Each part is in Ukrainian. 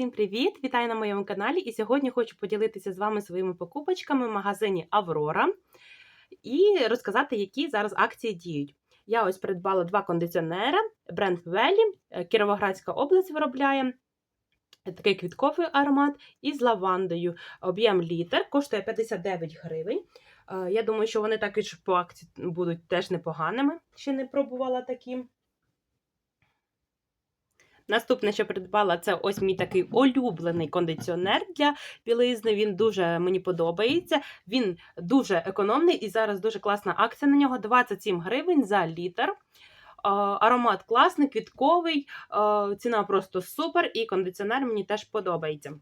Всім привіт! Вітаю на моєму каналі. І сьогодні хочу поділитися з вами своїми покупочками в магазині Аврора і розказати, які зараз акції діють. Я ось придбала два кондиціонери, бренд Велі, е, Кіровоградська область виробляє. Такий квітковий аромат із лавандою. Об'єм літр, коштує 59 гривень. Е, Я думаю, що вони також по акції будуть теж непоганими. Ще не пробувала такі. Наступне, що придбала, це ось мій такий улюблений кондиціонер для білизни. Він дуже мені подобається. Він дуже економний і зараз дуже класна акція на нього 27 гривень за літр. Аромат класний, квітковий, ціна просто супер, і кондиціонер мені теж подобається.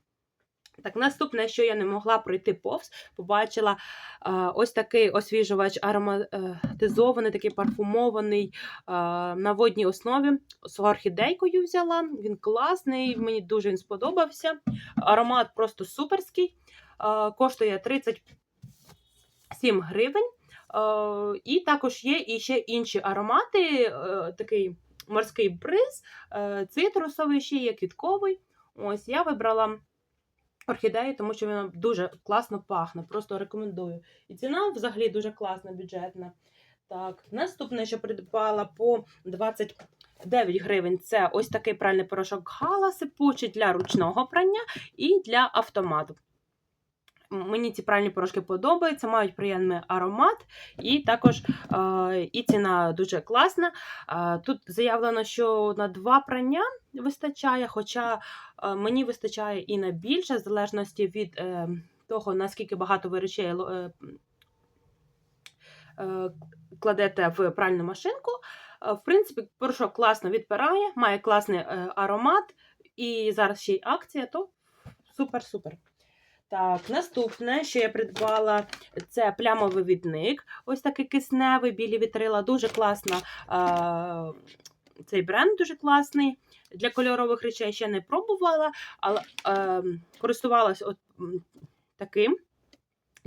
Так, наступне, що я не могла пройти повз, побачила а, ось такий освіжувач ароматизований, такий парфумований а, на водній основі. З орхідейкою взяла. Він класний, мені дуже він сподобався. Аромат просто суперський. А, коштує 37 гривень. А, і також є і ще інші аромати, е, такий морський бриз, е, цитрусовий, ще є квітковий. Ось я вибрала орхідею, тому що вона дуже класно пахне. Просто рекомендую. І ціна взагалі дуже класна, бюджетна. Так, наступне, що придбала по 29 гривень, це ось такий пральний порошок Гала сипучий для ручного прання і для автомату. Мені ці пральні порошки подобаються, мають приємний аромат, і також е, і ціна дуже класна. Е, тут заявлено, що на два прання вистачає, хоча е, мені вистачає і на більше, в залежності від того, наскільки багато ви речей кладете в пральну машинку. В принципі, порошок класно відпирає, має класний аромат, і зараз ще й акція, то супер-супер. Так, наступне, що я придбала, це плямовий відник. Ось такий кисневий, білі вітрила. Дуже класна. А, цей бренд дуже класний. Для кольорових речей ще не пробувала, але а, користувалась от таким.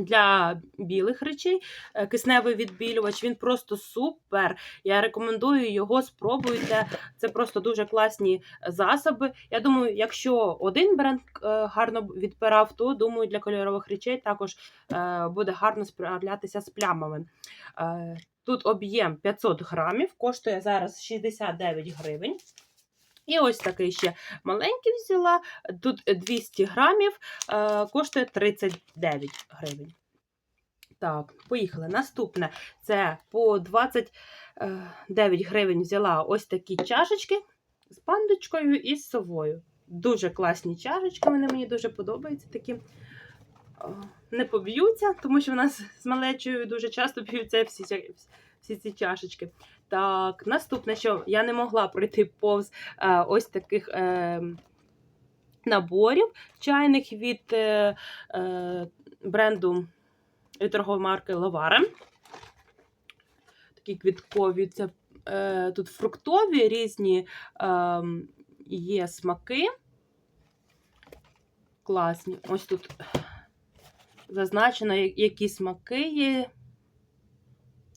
Для білих речей е, кисневий відбілювач, він просто супер. Я рекомендую його, спробуйте. Це просто дуже класні засоби. Я думаю, якщо один бренд е, гарно відпирав, то думаю, для кольорових речей також е, буде гарно справлятися з плямами. Е, Тут об'єм 500 грамів, коштує зараз 69 гривень. І ось такий ще маленький взяла. Тут 200 грамів, е, коштує 39 гривень. Так, поїхали. Наступне це по 29 гривень взяла ось такі чашечки з пандочкою і з совою. Дуже класні чашечки, вони мені дуже подобаються. Такі не поб'ються, тому що в нас з малечою дуже часто б'ються всі, всі ці чашечки. Так, наступне, що я не могла пройти повз е, ось таких е, наборів чайних від е, бренду від торгової марки Ловара. Такі квіткові, це тут фруктові різні є смаки. Класні. Ось тут зазначено, які смаки є.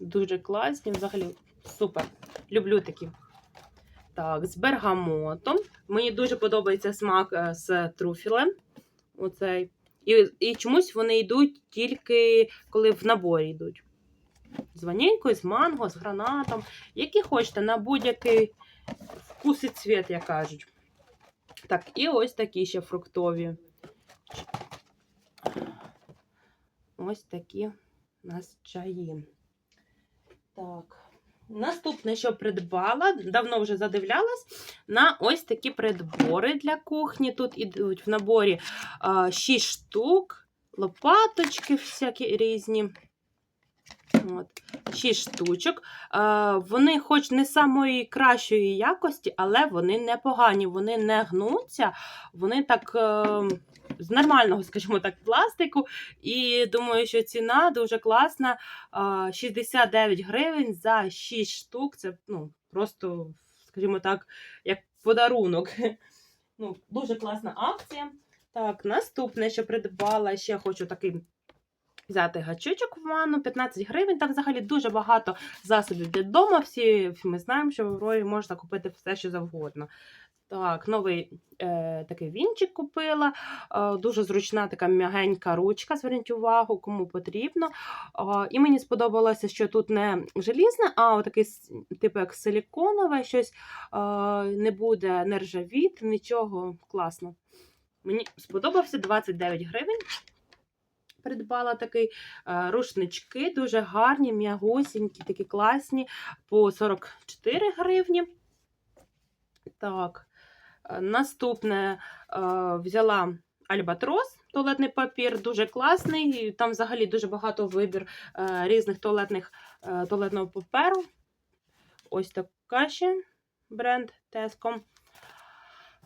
Дуже класні, взагалі супер. Люблю такі. Так, з бергамотом. Мені дуже подобається смак е, з труфілем. Оцей. І, і чомусь вони йдуть тільки коли в наборі йдуть. З ванількою, з манго, з гранатом. Які хочете, на будь-який вкус і цвіт, як кажуть. Так, і ось такі ще фруктові. Ось такі у нас чаї. Так. Наступне, що придбала, давно вже задивлялась, на ось такі придбори для кухні. Тут ідуть в наборі а, 6 штук, лопаточки всякі різні. От, 6 штучок. Вони, хоч не самої кращої якості, але вони непогані, вони не гнуться, вони так е, з нормального, скажімо так, пластику. І думаю, що ціна дуже класна. 69 гривень за 6 штук. Це ну, просто, скажімо так, як подарунок. Ну, Дуже класна акція. Так, наступне, що придбала, ще хочу такий взяти гачочок в ванну, 15 гривень. Там взагалі дуже багато засобів для дому. Всі ми знаємо, що в Аврорі можна купити все, що завгодно. Так, новий е, такий вінчик купила. Е, дуже зручна така м'ягенька ручка, зверніть увагу, кому потрібно. Е, і мені сподобалося, що тут не желізне, а отакий, с- типу як силіконове, щось е, не буде нержавіти, нічого класно. Мені сподобався 29 гривень. Придбала такий е, рушнички, дуже гарні, м'ягусінькі, такі класні, по 44 гривні. Так, наступне е, взяла Альбатрос, туалетний папір, дуже класний. Там взагалі дуже багато вибір е, різних туалетних, е, туалетного паперу. Ось така ще бренд Tesco.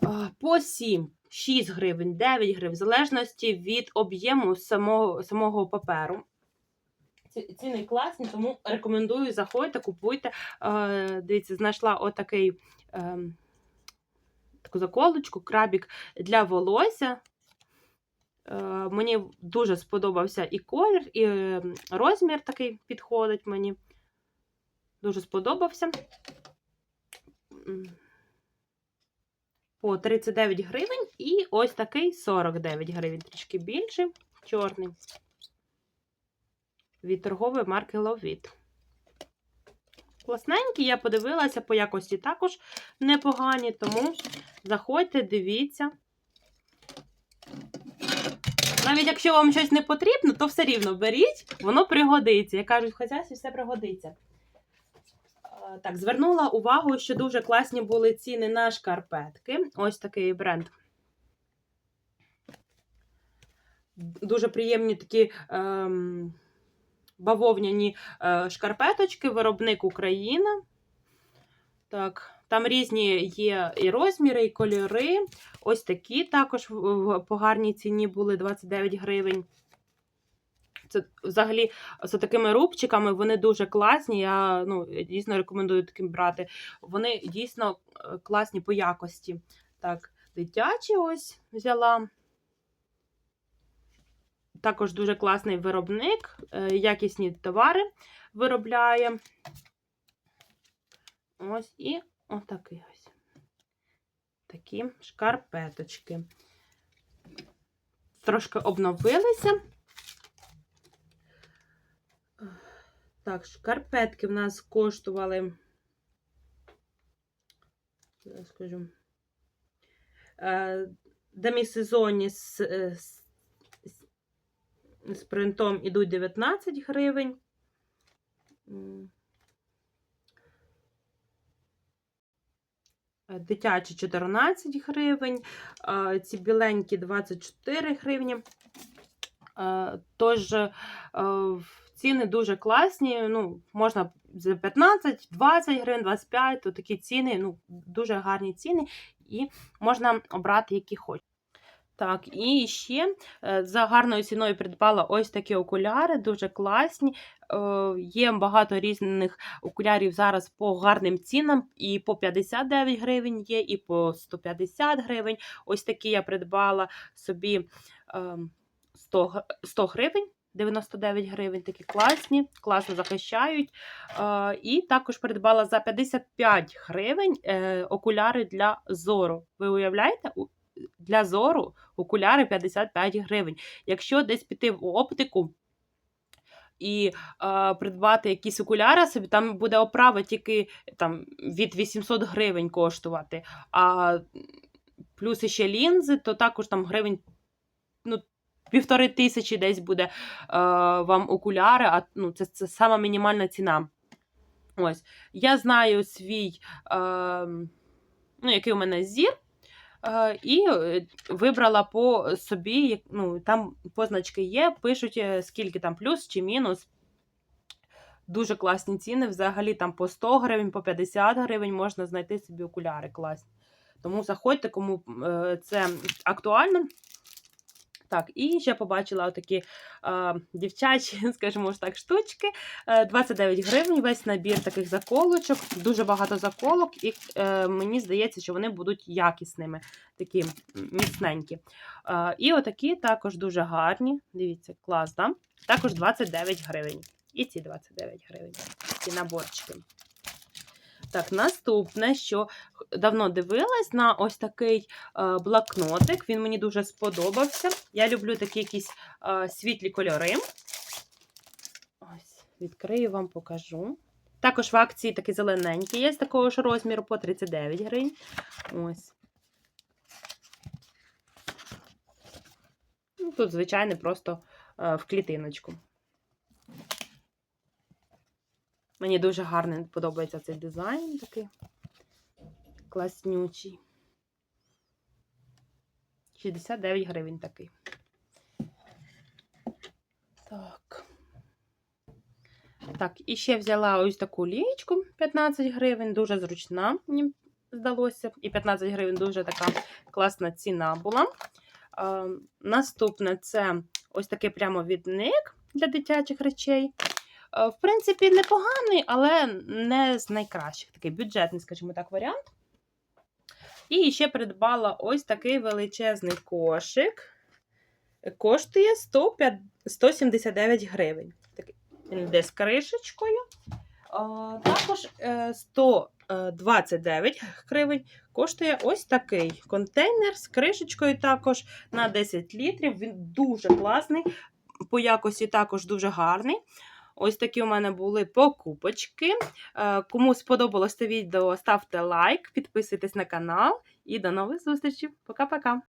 Е, По 7, 6 гривень, 9 гривень, в залежності від об'єму самого, самого паперу. Ціни класні, тому рекомендую, заходьте, купуйте. Е, Дивіться, знайшла отакий ем, таку заколочку, крабік для волосся. Е, Мені дуже сподобався і колір, і розмір такий підходить мені. Дуже сподобався. По 39 гривень і ось такий 49 гривень, трішки більший, чорний. Від торгової марки Lovit. Класненькі, я подивилася, по якості також непогані, тому заходьте, дивіться. Навіть якщо вам щось не потрібно, то все рівно беріть, воно пригодиться. Як кажуть, в хазяйстві все пригодиться. Е, Так, звернула увагу, що дуже класні були ціни на шкарпетки. Ось такий бренд. Дуже приємні такі ем, бавовняні е, шкарпеточки, виробник Україна. Так, там різні є і розміри, і кольори. Ось такі також в- гарній ціні були 29 гривень. Це взагалі з такими рубчиками вони дуже класні. Я ну, дійсно рекомендую таким брати. Вони дійсно е, класні по якості. Так, дитячі ось взяла. Також дуже класний виробник, е, якісні товари виробляє. Ось і отакий ось. Такі шкарпеточки. Трошки обновилися. Так, шкарпетки в нас коштували. Я скажу. е, Демісезонні з, з, принтом ідуть 19 гривень. Е, Дитячі 14 гривень, ці біленькі 24 гривні. Е, Тож е, ціни дуже класні. Ну, можна за 15, 20 гривень, 25, то такі ціни, ну, дуже гарні ціни, і можна обрати, які хочеш. Так, і ще е, за гарною ціною придбала ось такі окуляри, дуже класні. Е, Є багато різних окулярів зараз по гарним цінам. І по 59 гривень є, і по 150 гривень. Ось такі я придбала собі ем, 100, 100 гривень. 99 гривень, такі класні, класно захищають. Е, і також придбала за 55 гривень окуляри для зору. Ви уявляєте? Для зору окуляри 55 гривень. Якщо десь піти в оптику і е, придбати якісь окуляри собі, там буде оправа тільки там, від 800 гривень коштувати. А плюс ще лінзи, то також там гривень ну, півтори тисячі десь буде е, вам окуляри, а ну, це, це сама мінімальна ціна. Ось. Я знаю свій, е, ну, який у мене зір. Е, І е, вибрала по собі, ну, там позначки є, пишуть, е, скільки там плюс чи мінус. Дуже класні ціни. Взагалі там по 100 гривень, по 50 гривень можна знайти собі окуляри класні. Тому заходьте, кому це актуально. Так, і ще побачила отакі е, дівчачі, скажімо ж так, штучки. Е, 29 гривень, весь набір таких заколочок, дуже багато заколок, і е, мені здається, що вони будуть якісними, такі міцненькі. Е, і отакі також дуже гарні. Дивіться, клас, да? Також 29 гривень. І ці 29 гривень. Ці наборчики. Так, наступне, що давно дивилась на ось такий е, блокнотик. Він мені дуже сподобався. Я люблю такі якісь е, світлі кольори. Ось, відкрию вам, покажу. Також в акції такий зелененький є з такого ж розміру по 39 гривень. Ось. Ну, Тут, звичайно, просто е, в клітиночку. Мені дуже гарний подобається цей дизайн такий класнючий. 69 гривень такий. Так. Так, і ще взяла ось таку лієчку 15 гривень, дуже зручна, мені здалося. І 15 гривень дуже така класна ціна була. Е, наступне це ось такий прямовідник для дитячих речей. Е, В принципі, непоганий, але не з найкращих. Такий бюджетний, скажімо так, варіант. І ще придбала ось такий величезний кошик. Коштує 105 179 гривень. Він йде з кришечкою. А, також е, 129 гривень коштує ось такий контейнер з кришечкою також на 10 літрів. Він дуже класний, по якості також дуже гарний. Ось такі у мене були покупочки. Е, Кому сподобалось це відео, ставте лайк, підписуйтесь на канал і до нових зустрічей. Пока-пока!